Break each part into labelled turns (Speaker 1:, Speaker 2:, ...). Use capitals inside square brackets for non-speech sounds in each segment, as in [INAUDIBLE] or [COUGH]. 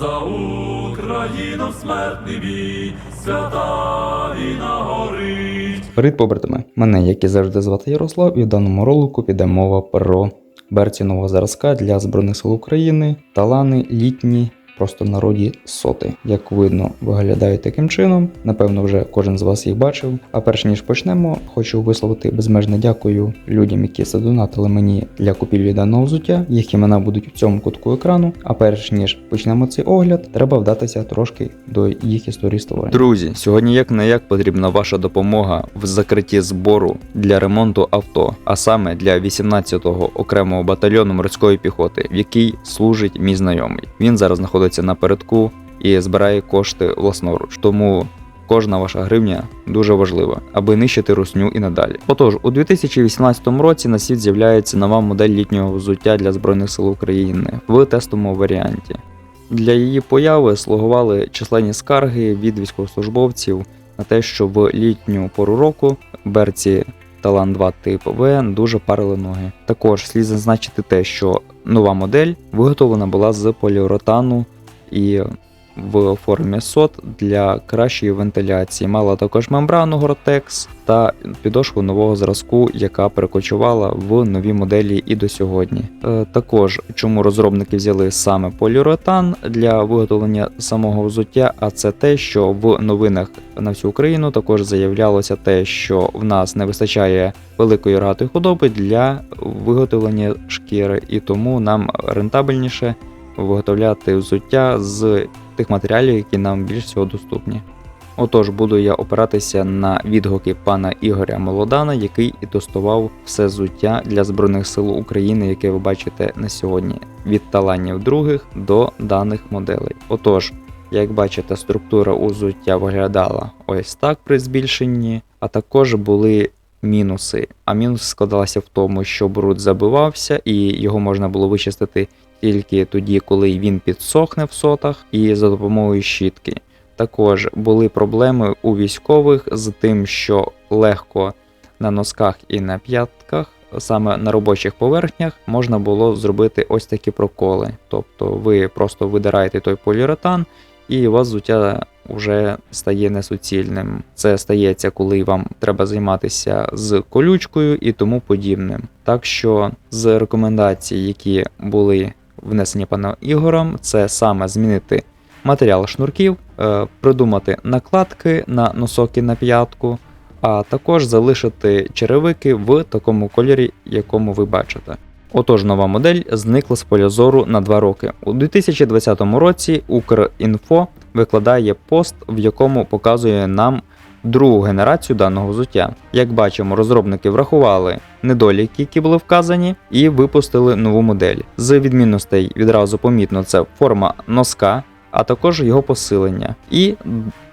Speaker 1: За Україну смертний бій, свята війна горить.
Speaker 2: Привіт, побратими! Мене, як і завжди, звати Ярослав, і в даному ролику піде мова про берці нового зразка для Збройних сил України, талани літні, просто в народі соти. Як видно, виглядають таким чином. Напевно, вже кожен з вас їх бачив. А перш ніж почнемо, хочу висловити безмежне дякую людям, які задонатили мені для купівлі даного взуття. Їх імена будуть у цьому кутку екрану. А перш ніж почнемо цей огляд, треба вдатися трошки до їх історії створення. Друзі, сьогодні як не як потрібна ваша допомога в закритті збору для ремонту авто, а саме для 18-го окремого батальйону морської піхоти, в який служить мій знайомий. Він зараз знаходиться на передку і збирає кошти власноруч. Тому кожна ваша гривня дуже важлива, аби нищити русню і надалі. Отож, у 2018 році на світ з'являється нова модель літнього взуття для збройних сил України в тестовому варіанті. Для її появи слугували численні скарги від військовослужбовців на те, що в літню пору року берці Талан 2 тип В дуже парили ноги. Також слід зазначити те, що нова модель виготовлена була з поліуретану і в формі сот для кращої вентиляції. Мала також мембрану Gore-Tex та підошву нового зразку, яка перекочувала в нові моделі і до сьогодні. Е, також чому розробники взяли саме поліуретан для виготовлення самого взуття, а це те, що в новинах на всю Україну також заявлялося те, що в нас не вистачає великої рогатої худоби для виготовлення шкіри, і тому нам рентабельніше виготовляти взуття з тих матеріалів, які нам більш всього доступні. Отож, буду я опиратися на відгуки пана Ігоря Молодана, який і тестував все взуття для Збройних сил України, яке ви бачите на сьогодні, від таланів других до даних моделей. Отож, як бачите, структура у взуття виглядала ось так при збільшенні, а також були мінуси. А мінус складалася в тому, що бруд забивався, і його можна було вичистити тільки тоді, коли він підсохне в сотах, і за допомогою щітки. Також були проблеми у військових з тим, що легко на носках і на п'ятках, саме на робочих поверхнях, можна було зробити ось такі проколи. Тобто ви просто видираєте той поліуретан, і у вас взуття вже стає несуцільним. Це стається, коли вам треба займатися з колючкою і тому подібним. Так що з рекомендацій, які були внесені паном Ігорем, це саме змінити матеріал шнурків, е, придумати накладки на носок і на п'ятку, а також залишити черевики в такому кольорі, якому ви бачите. Отож, нова модель зникла з поля зору на 2 роки. У 2020 році Укрінфо викладає пост, в якому показує нам другу генерацію даного взуття. Як бачимо, розробники врахували недоліки, які були вказані, і випустили нову модель. З відмінностей відразу помітно це форма носка, а також його посилення. І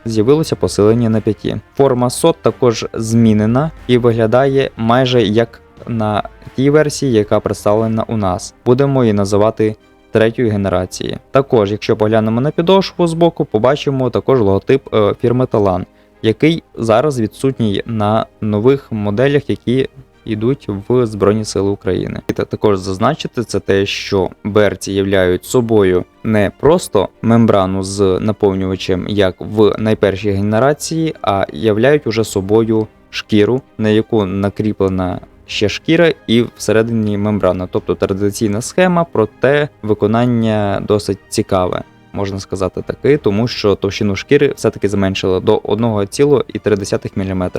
Speaker 2: з'явилося посилення на п'яті. Форма сот також змінена і виглядає майже як на тій версії, яка представлена у нас. Будемо її називати третьої генерації. Також, якщо поглянемо на підошву з боку, побачимо також логотип е, фірми Талан, який зараз відсутній на нових моделях, які йдуть в Збройні Сили України. І та- також зазначити це те, що берці являють собою не просто мембрану з наповнювачем, як в найпершій генерації, а являють уже собою шкіру, на яку накріплена ще шкіра і всередині мембрана, тобто традиційна схема, проте виконання досить цікаве. Можна сказати таки, тому що товщину шкіри все-таки зменшили до 1,3 мм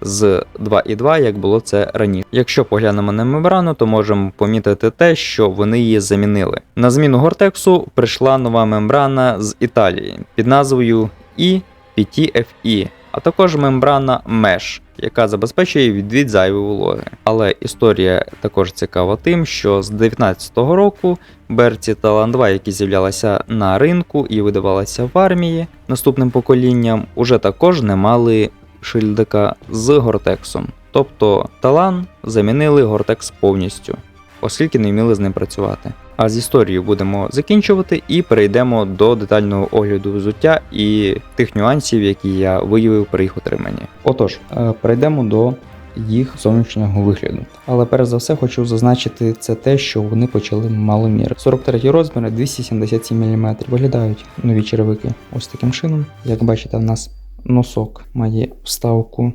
Speaker 2: з 2,2, як було це раніше. Якщо поглянемо на мембрану, то можемо помітити те, що вони її замінили. На зміну Гортексу прийшла нова мембрана з Італії під назвою EPTFE, а також мембрана Mesh, яка забезпечує відвід зайвої вологи. Але історія також цікава тим, що з 2019 року берці Талан 2, які з'являлися на ринку і видавалися в армії наступним поколінням, уже також не мали шильдика з Гортексом. Тобто Талан замінили Гортекс повністю, оскільки не вміли з ним працювати. А з історією будемо закінчувати і перейдемо до детального огляду взуття і тих нюансів, які я виявив при їх отриманні. Отож, е, перейдемо до їх зовнішнього вигляду. Але перш за все хочу зазначити це те, що вони почали маломір. 43 розміри, 277 мм. Виглядають нові черевики ось таким чином. Як бачите, в нас носок має вставку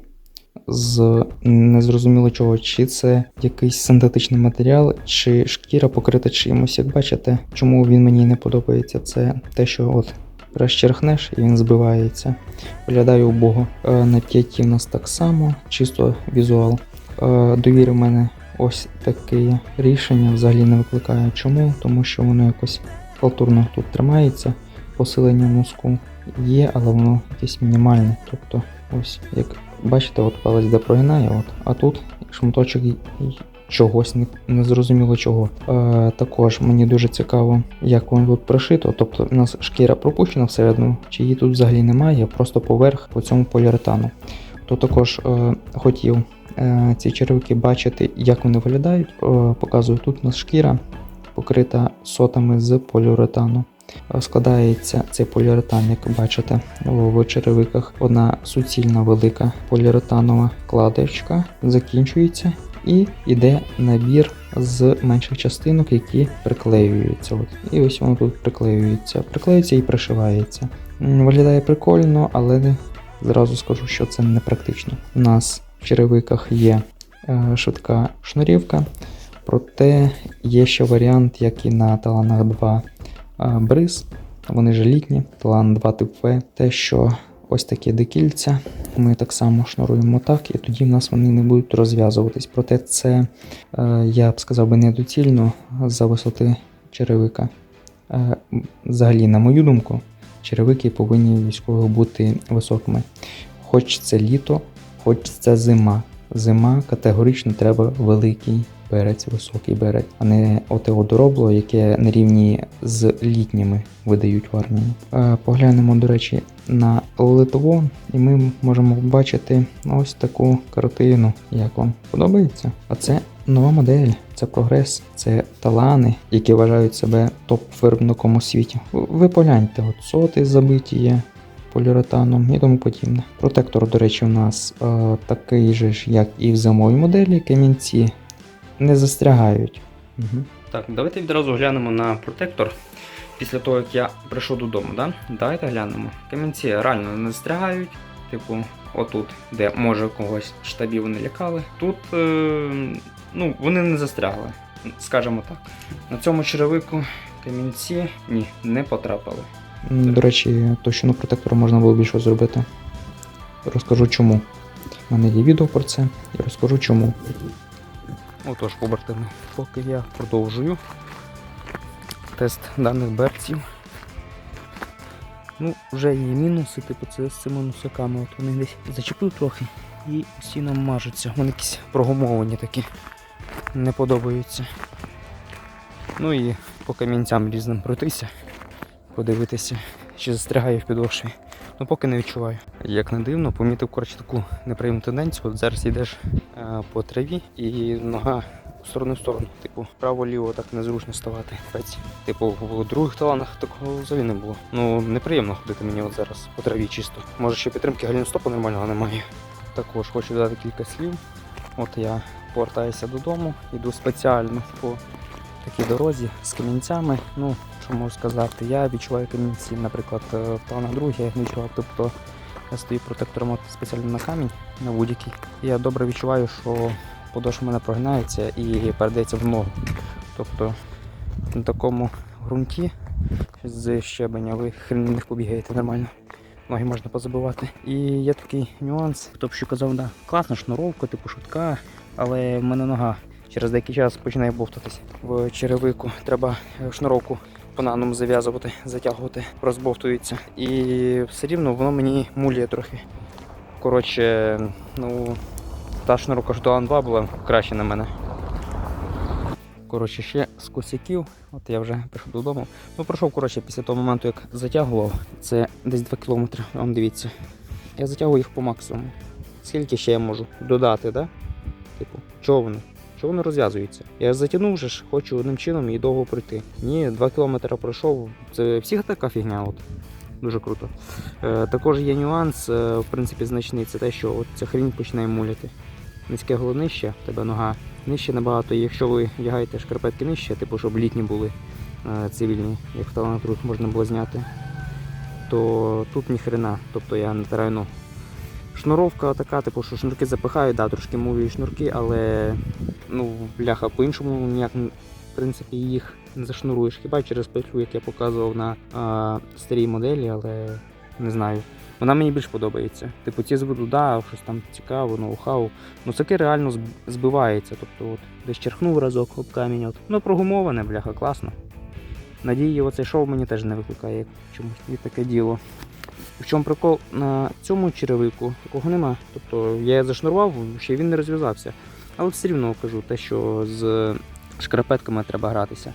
Speaker 2: з незрозуміло чого, чи це якийсь синтетичний матеріал, чи шкіра покрита чимось. Як бачите, чому він мені не подобається, це те, що от розчерхнеш і він збивається. Виглядає убого. Е, На п'яті в нас так само, чисто візуал. Е, Довіри в мене ось таке рішення взагалі не викликає. Чому? Тому що воно якось халтурно тут тримається. Посилення мозку є, але воно якесь мінімальне. Тобто, ось як бачите, от палець де прогинає, от, а тут шматочок чогось не, не чого. Е, також мені дуже цікаво, як воно тут пришито. Тобто, у нас шкіра пропущена всередину, чи її тут взагалі немає, просто поверх по цьому поліуретану. То також е, хотів е, ці черевики бачити, як вони виглядають. Е, показую, тут у нас шкіра покрита сотами з поліуретану. Складається цей поліуретан, як бачите, в черевиках. Одна суцільна велика поліуретанова кладочка закінчується і йде набір з менших частинок, які приклеюються. От. І ось воно тут приклеюється, приклеюється і пришивається. Виглядає прикольно, але зразу скажу, що це не практично. У нас в черевиках є е, швидка шнурівка, проте є ще варіант, як і на таланах 2 е, бриз. Вони ж літні, талан 2 тип В. Те, що ось такі декільця, ми так само шнуруємо так, і тоді в нас вони не будуть розв'язуватись. Проте це, е, я б сказав би, недоцільно за висоти черевика. Е, Взагалі, на мою думку, черевики повинні військових бути високими. Хоч це літо, хоч це зима. Зима категорично треба великий берець, високий берець, а не оте одоробло, яке на рівні з літніми видають в армії. Е, Поглянемо, до речі, на Литво, і ми можемо побачити ось таку картину. Як вам подобається? А це нова модель, це прогрес, це талани, які вважають себе топ-виробником у світі. Ви погляньте, от соти забиті є поліуретаном і тому подібне. Протектор, до речі, у нас е, такий же ж, як і в зимовій моделі, камінці не застрягають. Угу. Так, давайте відразу глянемо на протектор. Після того, як я прийшов додому, да? давайте глянемо. Камінці реально не застрягають. Типу, отут, де може когось штабів вони лякали. Тут е, ну, вони не застрягли, скажімо так. На цьому черевику камінці ні, не потрапили. До речі, товщину протектора можна було більше зробити. Розкажу чому. У мене є відео про це і розкажу чому. Отож, побратими, поки я продовжую тест даних берців. Ну, вже є мінуси, типу це з цими носиками. От вони десь зачепив трохи і постійно мажуться. Вони якісь прогумовані такі. Не подобаються. Ну і по камінцям різним пройтися, подивитися, чи застрягає в підошві. Ну поки не відчуваю. Як не дивно, помітив коротше таку неприємну тенденцію. От зараз йдеш е, по траві і нога в сторону в сторону. Типу, право-ліво так незручно ставати. Типу, в других таланах такого взагалі не було. Ну, неприємно ходити мені от зараз по траві чисто. Може ще підтримки галінстопу нормального немає. Також хочу додати кілька слів. От я повертаюся додому, йду спеціально по такій дорозі з камінцями. Ну, що можу сказати, я відчуваю камінці, наприклад, е, в планах других я відчував. Тобто я стою протектором спеціально на камінь, на будь-який. Я добре відчуваю, що подошва мене прогинається і передається в ногу. Тобто на такому ґрунті з щебеня ви хрен них побігаєте нормально. Ноги можна позабивати. І є такий нюанс. Б що казав, да, класна шнуровка, типу шутка, але в мене нога через деякий час починає бовтатись. В черевику треба е, шнуровку по-наному зав'язувати, затягувати, розбовтується. І все рівно воно мені мулює трохи. Коротше, ну, та шнуровка ж до 2 була краще на мене. Коротше, ще з косяків, от я вже прийшов додому. Ну, пройшов, коротше, після того моменту, як затягував, це десь 2 кілометри, вам дивіться. Я затягую їх по максимуму. Скільки ще я можу додати, да? Типу, чого вони? Чого вони розв'язуються? Я затягнув вже ж, хочу одним чином і довго пройти. Ні, 2 кілометри пройшов. Це всіх така фігня. От. Дуже круто. Е, також є нюанс, е, в принципі, значний, це те, що от ця хрінь починає муляти. низьке голенище, в тебе нога нижче набагато. І якщо ви вдягаєте шкарпетки нижче, типу, щоб літні були е, цивільні, як в талантрут можна було зняти, то тут ніхрена. Тобто я натираю ногу. Шнуровка така, типу, що шнурки запихаю, да, трошки мові шнурки, але ну, бляха, по-іншому ніяк в принципі їх не зашнуруєш. Хіба через петлю, як я показував на а, старій моделі, але не знаю. Вона мені більш подобається. Типу, ці зведу, да, щось там цікаво, ноу-хау. Ну таке реально збивається. Тобто, от, десь черхнув разок об камінь. От. Ну, прогумоване, бляха, класно. Надії, оцей шоу мені теж не викликає чомусь і таке діло. В чому прикол на цьому черевику такого нема. Тобто я зашнурував, ще він не розв'язався. Але все рівно кажу те, що з шкарпетками треба гратися.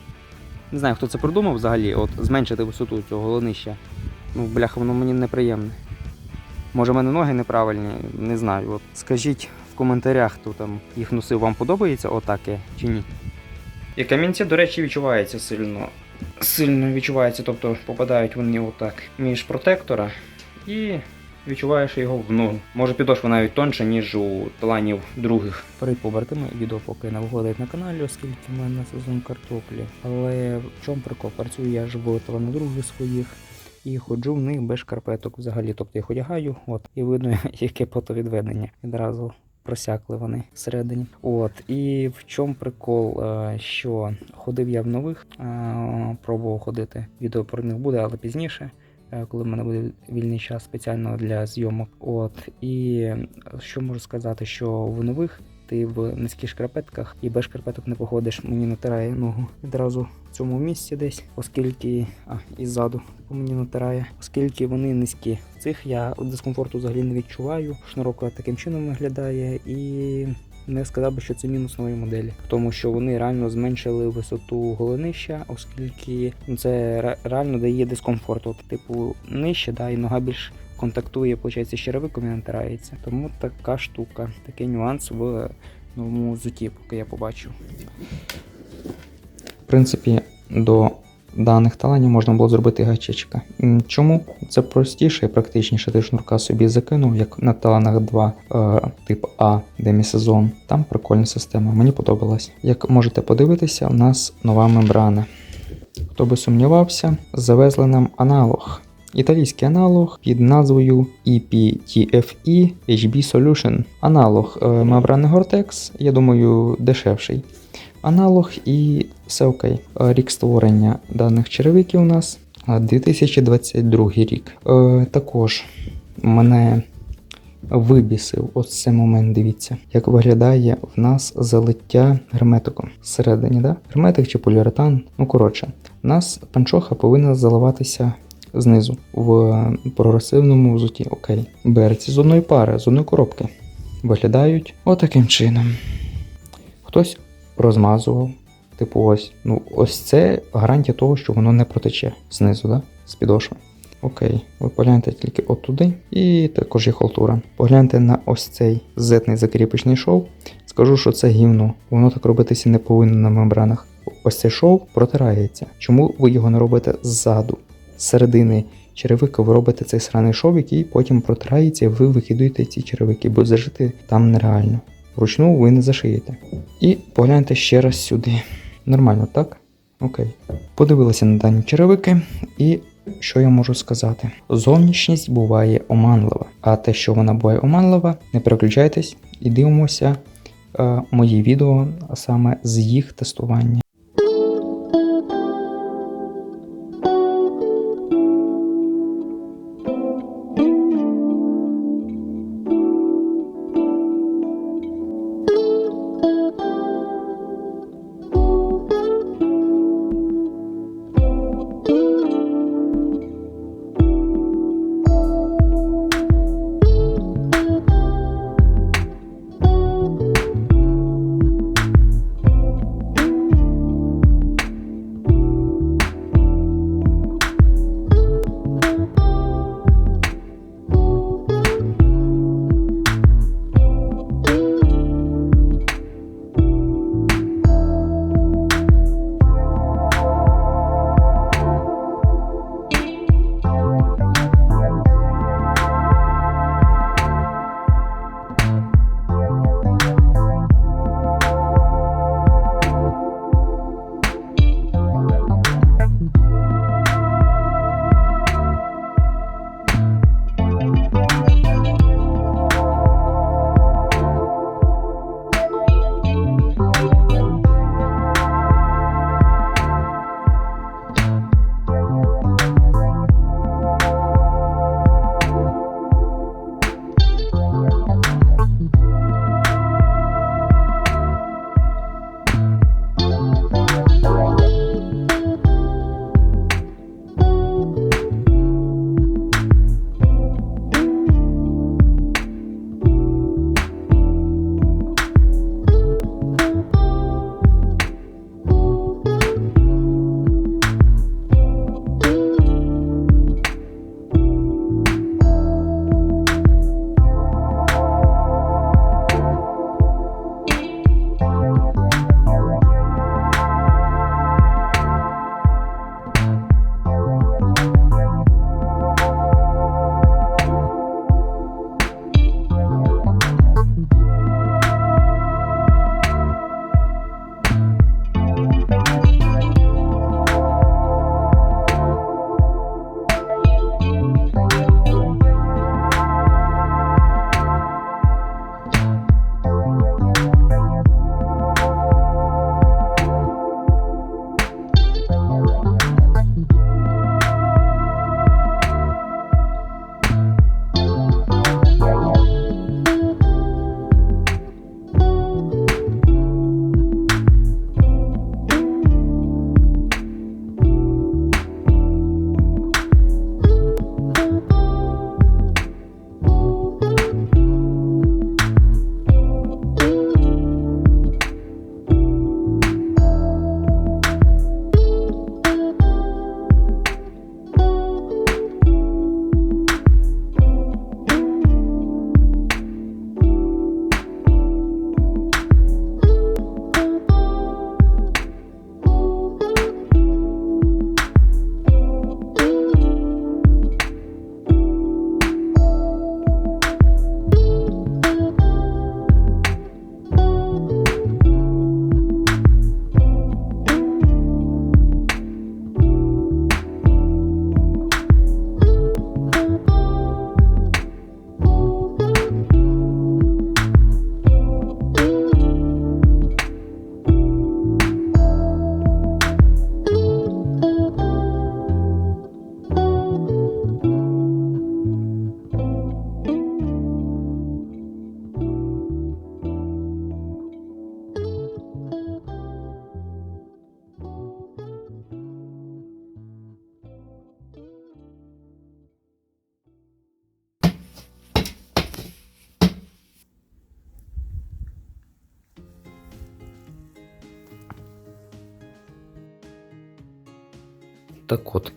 Speaker 2: Не знаю, хто це придумав взагалі, от зменшити висоту цього голонища. Ну, бляха, воно мені неприємне. Може, в мене ноги неправильні, не знаю. От скажіть в коментарях, хто там їх носив, вам подобається отаке чи ні? І камінці, до речі, відчуваються сильно. Сильно відчуваються, тобто попадають вони отак між протектора і відчуваєш його в ногу. Може підошва навіть тонша, ніж у таланів других. Перед побратими відео поки не виходить на каналі, оскільки в мене сезон картоплі. Але в чому прикол? Працюю я ж в талани других своїх. І ходжу в них без шкарпеток взагалі. Тобто їх одягаю, от, і видно, [LAUGHS] яке потовідведення. Відразу просякли вони всередині. От, і в чому прикол, е, що ходив я в нових, е, пробував ходити. Відео про них буде, але пізніше. Е, Коли в мене буде вільний час спеціально для зйомок. От і е, що можу сказати, що в нових ти в низьких шкарпетках і без шкарпеток не походиш. Мені натирає ногу відразу в цьому місці десь, оскільки а, і ззаду мені натирає, оскільки вони низькі. Цих я дискомфорту взагалі не відчуваю. Шнурок таким чином виглядає і. Не сказав би, що це мінус нової моделі, тому що вони реально зменшили висоту голенища, оскільки це реально дає дискомфорт. От, типу, нижче, да, і нога більш контактує, виходить, з черевиком і натирається. Тому така штука, такий нюанс в новому зуті, поки я побачив. В принципі, до даних таланів можна було зробити гачечка. Чому? Це простіше і практичніше. Ти шнурка собі закинув, як на таланах 2 е, тип А, демісезон. Там прикольна система, мені подобалась. Як можете подивитися, у нас нова мембрана. Хто би сумнівався, завезли нам аналог. Італійський аналог під назвою EPTFE HB Solution. Аналог е, мембрани Gore-Tex, я думаю, дешевший. Аналог і все окей. Е, Рік створення даних черевиків у нас е, 2022 рік. Е, також мене вибісив ось цей момент. Дивіться, як виглядає в нас залиття герметиком всередині, да? Герметик чи поліуретан. Ну коротше, у нас панчоха повинна заливатися знизу в прогресивному взуті. Окей. Берці з одної пари, з одної коробки. Виглядають отаким чином. Хтось розмазував. Типу, ось. Ну, ось це гарантія того, що воно не протече знизу, да? з підошви. Окей, ви погляньте тільки от туди, і також є халтура. Погляньте на ось цей зетний закріпочний шов. Скажу, що це гівно. Воно так робитися не повинно на мембранах. Ось цей шов протирається. Чому ви його не робите ззаду? З середини черевика ви робите цей сраний шов, який потім протирається, і ви викидуєте ці черевики, бо зажити там нереально. Вручну ви не зашиєте. І погляньте ще раз сюди. Нормально, так? Окей. Подивилися на дані черевики, і що я можу сказати? Зовнішність буває оманлива, а те, що вона буває оманлива, не переключайтесь і дивимося е, мої відео, саме з їх тестування.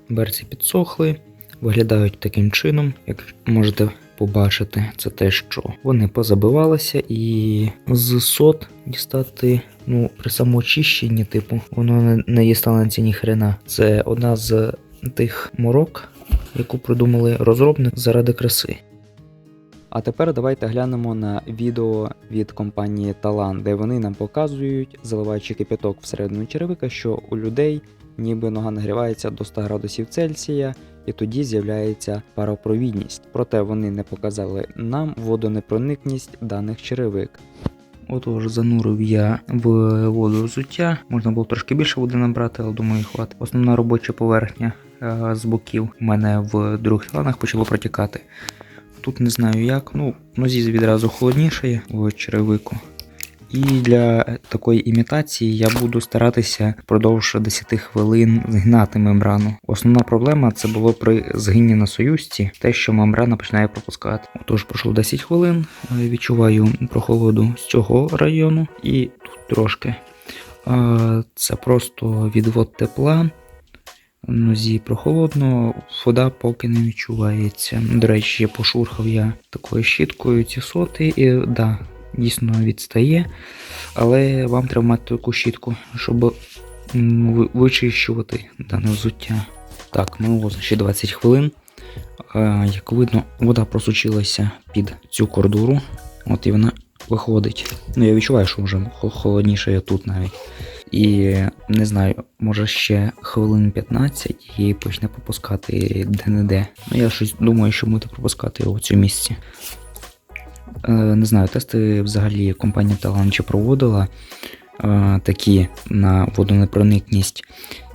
Speaker 2: Берці підсохли, виглядають таким чином, як можете побачити, це те, що вони позабивалися, і з сот дістати, ну, при самоочищенні, типу, воно не, не дістанеться ні хрена. Це одна з тих морок, яку придумали розробник заради краси. А тепер давайте глянемо на відео від компанії Талан, де вони нам показують, заливаючи кипяток всередину черевика, що у людей ніби нога нагрівається до 100 градусів Цельсія, і тоді з'являється паропровідність. Проте вони не показали нам водонепроникність даних черевик. Отож, занурив я в воду взуття. Можна було трошки більше води набрати, але думаю, хватить. Основна робоча поверхня е, з боків у мене в других ланах почало протікати. Тут не знаю як, ну, в нозі відразу холодніше в черевику. І для такої імітації я буду старатися впродовж 10 хвилин згинати мембрану. Основна проблема це було при згині на союзці, те, що мембрана починає пропускати. Отож, пройшло 10 хвилин, е, відчуваю прохолоду з цього району і тут трошки. Е, Це просто відвод тепла. Нозі прохолодно, вода поки не відчувається. До речі, пошурхав я такою щіткою ці соти, і да, дійсно відстає. Але вам треба мати таку щітку, щоб вичищувати дане взуття. Так, ну ось ще 20 хвилин. Як видно, вода просучилася під цю кордуру. От і вона виходить. Ну, я відчуваю, що вже холодніше я тут навіть. І не знаю, може ще хвилин 15 і почне пропускати де-не-де. Ну, я щось думаю, що буде пропускати його в цю місці. Е, не знаю, тести взагалі компанія Талан чи проводила е, такі на водонепроникність.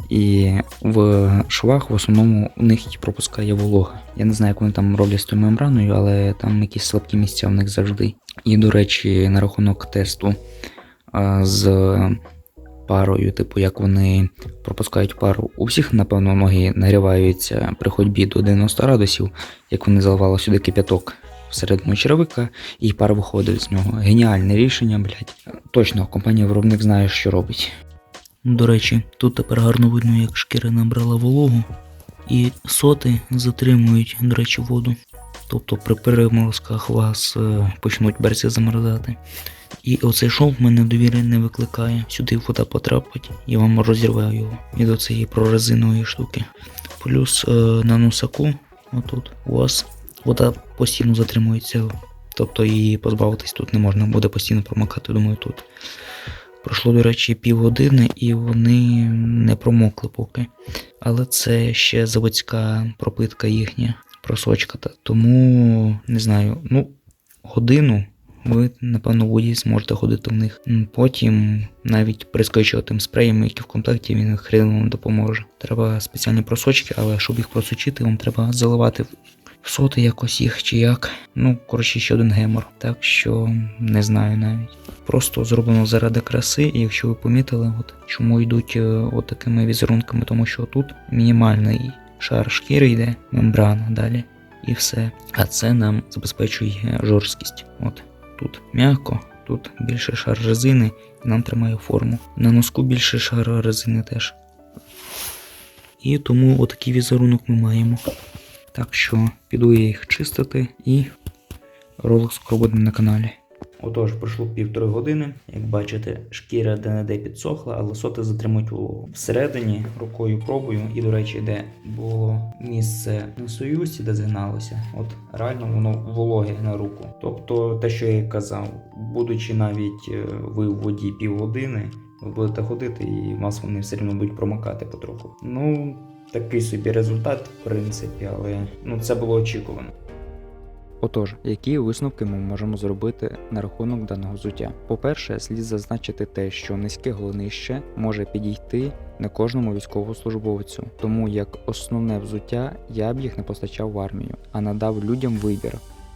Speaker 2: І в швах в основному у них пропускає волога. Я не знаю, як вони там роблять з тою мембраною, але там якісь слабкі місця в них завжди. І, до речі, на рахунок тесту е, з парою, типу, як вони пропускають пару. У всіх, напевно, ноги нагріваються при ходьбі до 90 градусів, як вони заливали сюди кип'яток всередину черевика, і пара виходить з нього. Геніальне рішення, блядь. Точно, компанія виробник знає, що робить.
Speaker 3: До речі, тут тепер гарно видно, як шкіра набрала вологу, і соти затримують, до речі, воду. Тобто при переморозках вас е, почнуть берці замерзати. І оцей шов в мене довіри не викликає. Сюди вода потрапить і вам розірве його від оцієї прорезинової штуки. Плюс е, на носаку, отут, у вас вода постійно затримується. Тобто її позбавитись тут не можна, буде постійно промокати, думаю, тут. Пройшло, до речі, півгодини, і вони не промокли поки. Але це ще заводська пропитка їхня, просочка. Тому не знаю, ну, годину ви, напевно, в воді зможете ходити в них. Потім навіть прискочуватим спреєм, який в комплекті він хрен вам допоможе. Треба спеціальні просочки, але щоб їх просочити, вам треба заливати соти якось їх чи як. Ну, коротше, ще один гемор. Так що не знаю навіть просто зроблено заради краси, і якщо ви помітили, от чому йдуть е, от візерунками, тому що тут мінімальний шар шкіри йде, мембрана далі, і все. А це нам забезпечує жорсткість. От тут м'яко, тут більше шар резини, і нам тримає форму. На носку більше шар резини теж. І тому отакий візерунок ми маємо. Так що піду я їх чистити і ролик скоро буде на каналі. Отож, пройшло півтори години. Як бачите, шкіра де-не-де підсохла, але соти затримують вологу. Всередині рукою пробую, і, до речі, де було місце на союзі, де згиналося, от реально воно вологе на руку. Тобто, те, що я і казав, будучи навіть е, ви в воді півгодини, ви будете ходити і вас вони все одно будуть промокати потроху. Ну, такий собі результат, в принципі, але ну це було очікувано. Отож, які висновки ми можемо зробити на рахунок даного взуття? По-перше, слід зазначити те, що низьке голенище може підійти не кожному військовослужбовцю, тому як основне взуття я б їх не постачав в армію, а надав людям вибір.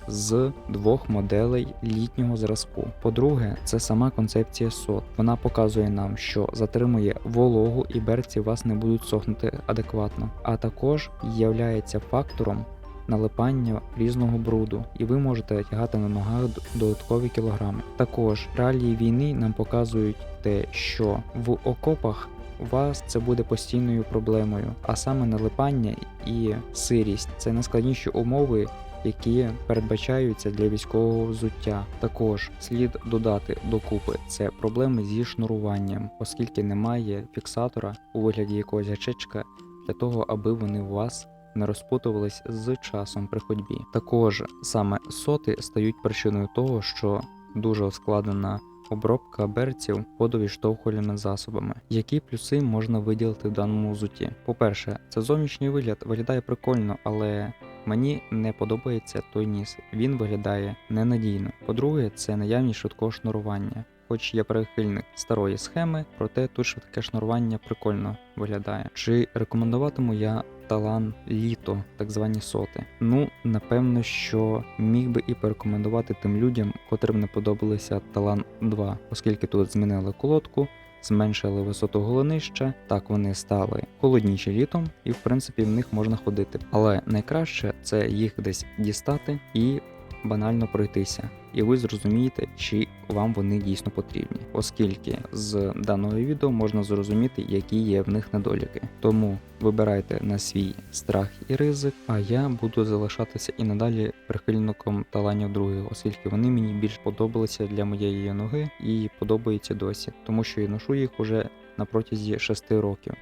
Speaker 3: З двох моделей літнього зразку. По-друге, це сама концепція сот. Вона показує нам, що затримує вологу і берці вас не будуть сохнути адекватно, а також являється фактором налипання різного бруду, і ви можете тягати на ногах додаткові кілограми. Також реалії війни нам показують те, що в окопах
Speaker 2: у вас це буде постійною проблемою, а саме налипання і сирість це найскладніші умови, які передбачаються для військового взуття. Також слід додати докупи це проблеми зі шнуруванням, оскільки немає фіксатора у вигляді якогось гачечка для того, аби вони у вас не розпутувались з часом при ходьбі. Також саме соти стають причиною того, що дуже ускладнена обробка берців водовідштовхувальними засобами. Які плюси можна виділити в даному взутті? По-перше, це зовнішній вигляд виглядає прикольно, але мені не подобається той ніс. Він виглядає ненадійно. По-друге, це наявність швидкого шнурування. Хоч я прихильник старої схеми, проте тут швидке шнурування прикольно виглядає. Чи рекомендуватиму я талан літо, так звані соти? Ну, напевно, що міг би і порекомендувати тим людям, котрим не подобалися талан 2, оскільки тут змінили колодку. Зменшили висоту голонища, так вони стали холодніші літом, і в принципі в них можна ходити. Але найкраще це їх десь дістати і банально пройтися, і ви зрозумієте, чи вам вони дійсно потрібні, оскільки з даного відео можна зрозуміти, які є в них недоліки. Тому вибирайте на свій страх і ризик, а я буду залишатися і надалі прихильником таланів других, оскільки вони мені більш подобалися для моєї ноги і подобаються досі, тому що я ношу їх уже на протязі 6 років.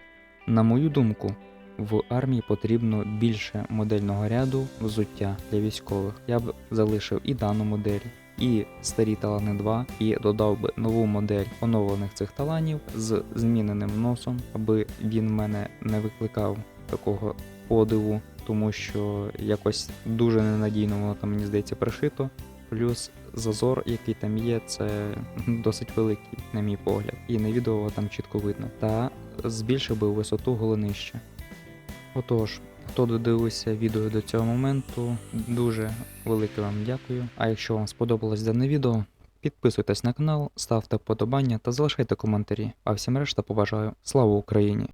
Speaker 2: На мою думку, в армії потрібно більше модельного ряду взуття для військових. Я б залишив і дану модель, і старі талани 2, і додав би нову модель оновлених цих таланів з зміненим носом, аби він в мене не викликав такого подиву, тому що якось дуже ненадійно воно там мені здається пришито. Плюс зазор, який там є, це досить великий, на мій погляд, і на відео там чітко видно. Та збільшив би висоту голенища. Отож, хто додивився відео до цього моменту, дуже велике вам дякую. А якщо вам сподобалось дане відео, підписуйтесь на канал, ставте вподобання та залишайте коментарі. А всім решта побажаю. Слава Україні!